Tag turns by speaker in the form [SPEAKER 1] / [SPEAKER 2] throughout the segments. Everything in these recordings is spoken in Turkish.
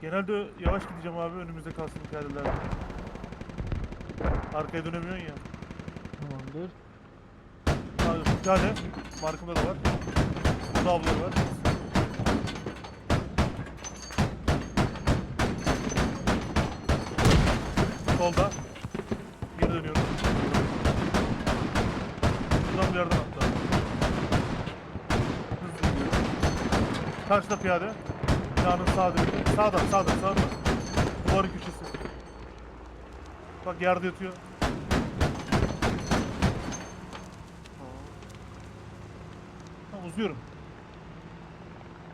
[SPEAKER 1] Genelde yavaş gideceğim abi önümüzde kalsın piyadeler. Arkaya dönemiyorsun ya.
[SPEAKER 2] Tamamdır.
[SPEAKER 1] Abi piyade. Markımda da var. Burada ablaları var. Solda. Geri dönüyorum. Buradan bir yerden atla. Hızlı gidiyorum. Karşıda piyade. Binanın sağ dibinde. Sağda, sağda, sağda. Duvarın köşesi. Bak yerde yatıyor. Tamam uzuyorum.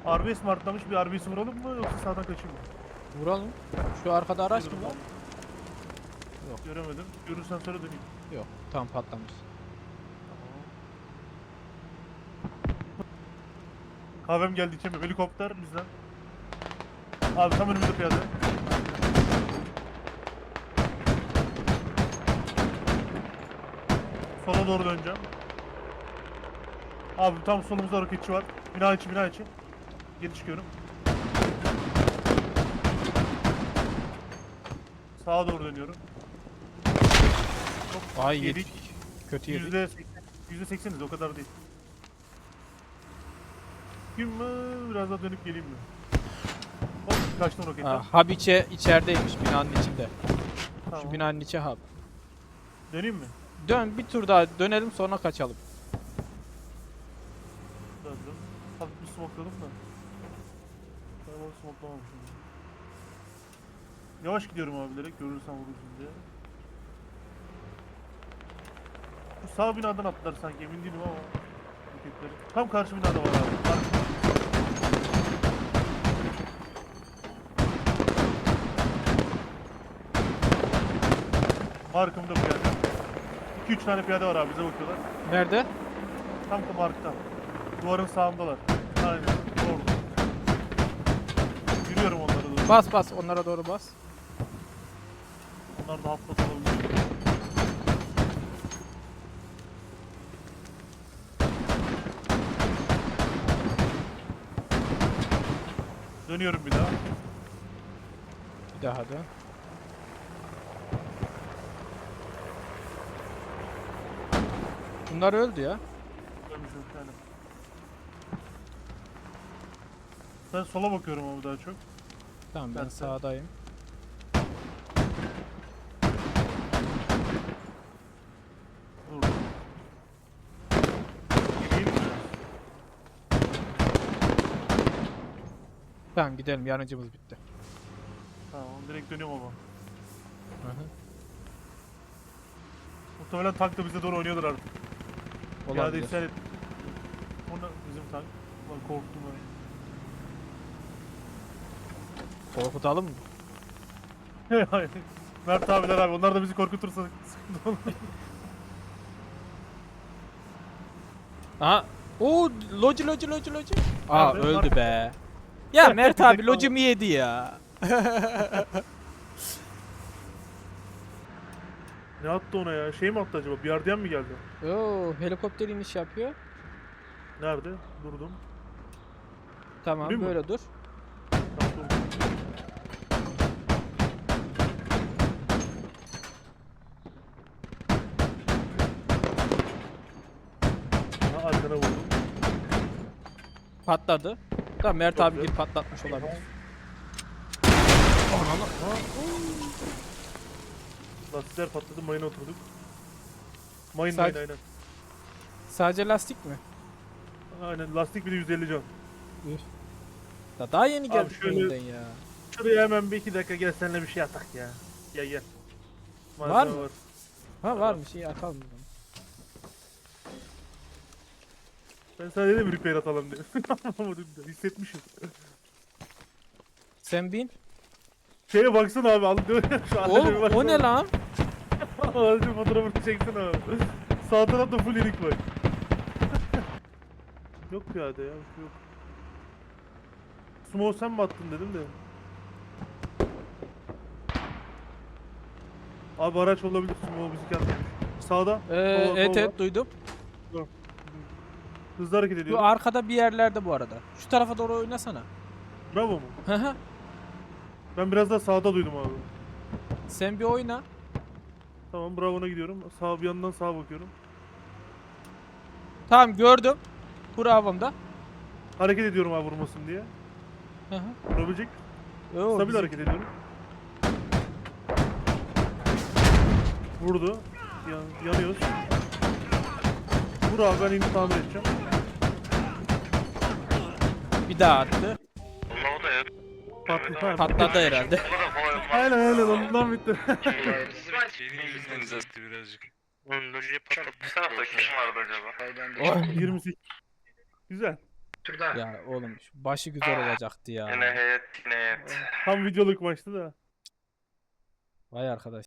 [SPEAKER 1] RBS mi artlamış bir RBS'i vuralım mı yoksa sağdan kaçayım mı?
[SPEAKER 2] Vuralım. Şu arkada araç mı var? Yok.
[SPEAKER 1] Göremedim. Görürsen söyle döneyim.
[SPEAKER 2] Yok. Tam patlamış.
[SPEAKER 1] Kahvem geldi içemiyorum. Helikopter bizden. Abi tam önümüzde piyade. Sola doğru döneceğim. Abi tam solumuzda roketçi var. Bina içi bina içi. Geri çıkıyorum. Sağa doğru dönüyorum.
[SPEAKER 2] Ay
[SPEAKER 1] Yedik.
[SPEAKER 2] Kötü yedik.
[SPEAKER 1] Yüzde yüzde sekseniz o kadar değil. Kim mi? Biraz daha dönüp geleyim mi? Kaçtım roketten.
[SPEAKER 2] Ha, hub içe, içerideymiş binanın içinde.
[SPEAKER 1] Tamam.
[SPEAKER 2] Şu binanın içi hub.
[SPEAKER 1] Döneyim mi?
[SPEAKER 2] Dön bir tur daha dönelim sonra kaçalım.
[SPEAKER 1] Döndüm. Hafif bir smokeladım da. Ben onu smoklamamışım. Yavaş gidiyorum abi bilerek görürsen vurursun diye. Bu sağ binadan atlar sanki emin değilim ama. Roketleri. Tam karşı binada var abi. Karşı. Markımda piyade. 2-3 tane piyade var abi bize bakıyorlar.
[SPEAKER 2] Nerede?
[SPEAKER 1] Tam da markta. Duvarın sağındalar. Aynen. Orada. Yürüyorum onlara doğru.
[SPEAKER 2] Bas bas onlara doğru bas.
[SPEAKER 1] Onlar da hafta olabilir. Dönüyorum bir daha.
[SPEAKER 2] Bir daha dön. Bunlar öldü ya.
[SPEAKER 1] Dönmüşüm bir tane. Ben sola bakıyorum ama daha çok.
[SPEAKER 2] Tamam ben
[SPEAKER 1] Ben de.
[SPEAKER 2] sağdayım.
[SPEAKER 1] Dur. Mi?
[SPEAKER 2] Tamam gidelim yanıcımız bitti.
[SPEAKER 1] Tamam direkt dönüyorum ama.
[SPEAKER 2] Hı hı.
[SPEAKER 1] Muhtemelen tank da bize doğru oynuyordur artık. Piyade
[SPEAKER 2] Olabilir.
[SPEAKER 1] isyan et. Ona bizim tank. Ulan korktum
[SPEAKER 2] Korkutalım mı?
[SPEAKER 1] ben. Hayır. Mert abiler abi onlar da bizi korkutursa sıkıntı olur.
[SPEAKER 2] Aha. Oo loji loji loji loji. Aa
[SPEAKER 1] Nerede?
[SPEAKER 2] öldü be. Ya Mert abi lojimi yedi ya.
[SPEAKER 1] Ne attı ona ya? Şey mi attı acaba? Bir yerden mi geldi?
[SPEAKER 2] Oo helikopter iniş yapıyor.
[SPEAKER 1] Nerede? Durdum.
[SPEAKER 2] Tamam
[SPEAKER 1] Durayım mı?
[SPEAKER 2] böyle dur.
[SPEAKER 1] Tamam durdum. Ha arkana vurdum.
[SPEAKER 2] Patladı. Tamam Mert
[SPEAKER 1] Çok
[SPEAKER 2] abi
[SPEAKER 1] güzel.
[SPEAKER 2] gir patlatmış olabilir.
[SPEAKER 1] Ha. Lastikler patladı mayına oturduk. Mayın
[SPEAKER 2] Sadece-
[SPEAKER 1] mayın aynen.
[SPEAKER 2] Sadece lastik mi?
[SPEAKER 1] Aynen lastik bir de 150 can.
[SPEAKER 2] Da daha yeni
[SPEAKER 1] Abi
[SPEAKER 2] geldik
[SPEAKER 1] şöyle-
[SPEAKER 2] oyundan ya.
[SPEAKER 1] Şuraya hemen bir iki dakika gel seninle bir şey atak ya. Gel gel.
[SPEAKER 2] Var mı? Ha varmış iyi atalım. bunu.
[SPEAKER 1] Ben sana dedim repair atalım diye. Hissetmişim.
[SPEAKER 2] Sen bin.
[SPEAKER 1] Şeye baksana abi ya şu
[SPEAKER 2] Oğlum
[SPEAKER 1] anneme
[SPEAKER 2] o ne lan?
[SPEAKER 1] Ağacın fotoğrafını çeksene abi. Sağ tarafta full inik var. yok piyade ya yok. Smoke sen mi attın dedim de. Abi araç olabilir Smoke bizi atmış. Sağda.
[SPEAKER 2] Ee,
[SPEAKER 1] sola,
[SPEAKER 2] evet
[SPEAKER 1] solda.
[SPEAKER 2] evet duydum.
[SPEAKER 1] Hızlı hareket
[SPEAKER 2] Bu
[SPEAKER 1] ediyor.
[SPEAKER 2] arkada bir yerlerde bu arada. Şu tarafa doğru oynasana.
[SPEAKER 1] Bravo mu?
[SPEAKER 2] Hı hı.
[SPEAKER 1] Ben biraz daha sağda duydum abi.
[SPEAKER 2] Sen bir oyna.
[SPEAKER 1] Tamam Bravo'na gidiyorum. Sağ bir yandan sağa bakıyorum.
[SPEAKER 2] Tamam gördüm. Bravo'mda.
[SPEAKER 1] Hareket ediyorum abi vurmasın diye.
[SPEAKER 2] Hı hı.
[SPEAKER 1] Vurabilecek.
[SPEAKER 2] Oo,
[SPEAKER 1] Stabil
[SPEAKER 2] bizim-
[SPEAKER 1] hareket ediyorum. Vurdu. Yan, yanıyoruz. Vur abi ben indi tamir edeceğim.
[SPEAKER 2] Bir daha attı.
[SPEAKER 1] Patladı.
[SPEAKER 2] Patladı herhalde.
[SPEAKER 1] Aynen aynen ondan bitti.
[SPEAKER 3] Senin yüzünden azalttı birazcık. Oğlum lojiye patlattı. Kim vardı acaba?
[SPEAKER 1] 28. Güzel.
[SPEAKER 2] ya oğlum şu başı güzel olacaktı ya.
[SPEAKER 3] Yine heyet, yine heyet.
[SPEAKER 1] Tam videoluk maçtı da.
[SPEAKER 2] Vay arkadaş.